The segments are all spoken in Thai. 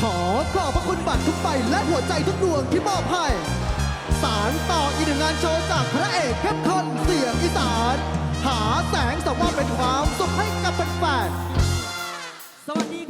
ขอขอบพระคุณบัตรทุกใบและหัวใจทุกดวงที่มอบให้สารต่ออีกหนึ่งงานโชว์จากพระเอกเข้มข้นเสียงอีสาน หาแสงสว่างเป็นความสุขให้กับแฟนๆสวัสดี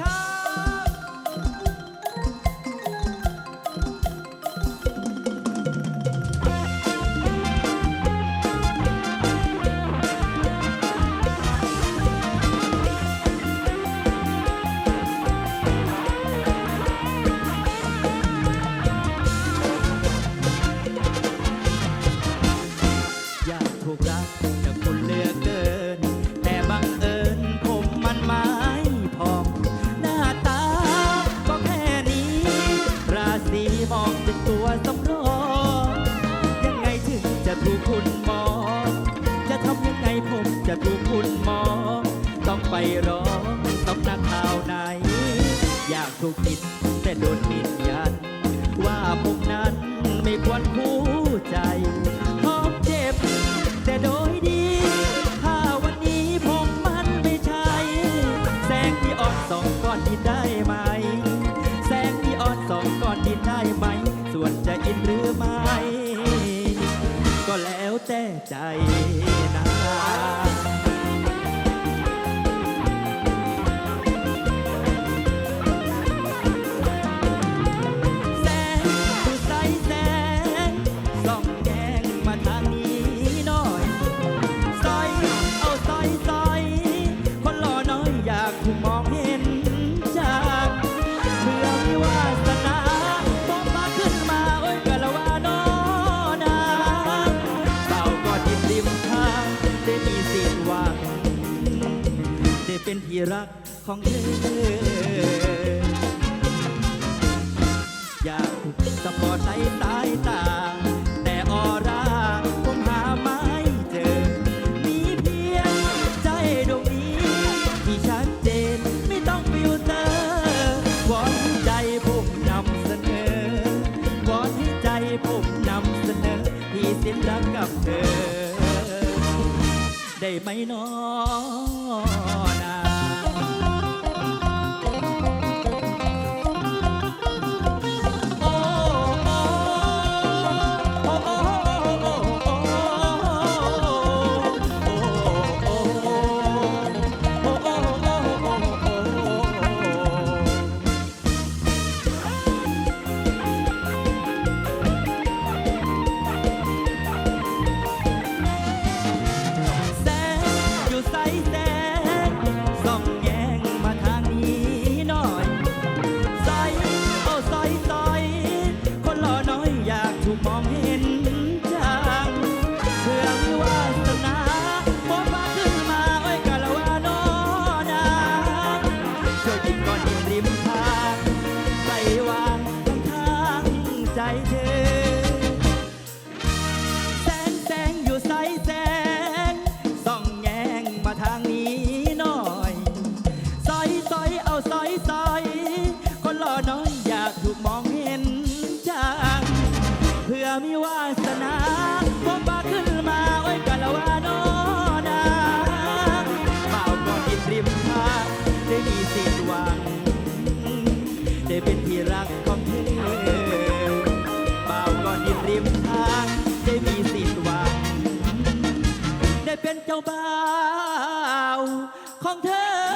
นี้มองเป็นตัวสำรองยังไงถึงจะถูกคุณมอง จะทำยังไงผมจะถูกคุณมอง ต้องไปร้องสำนักข่าวไหน อยากถูกติดแต่โดนผิดยัน ว่าผมนั้นไม่ควรคู่ หรือไม่ ก็แล้วแต่ใจ ริมทางได้มีสิทธิ์หวังได้เป็นที่รักของเธอ อยากสปอร์ตในสายตา แต่ออร่าผมหาไม่เจอ มีเพียงใจดวงนี้ ที่ชัดเจนไม่ต้องฟิลเตอร์วอนให้ใจผมนำเสนอวอนให้ใจผมนำเสนอที่สิ้นรักกับเธอ ได้ไหมนอน เจ้าบ่าวของเธอ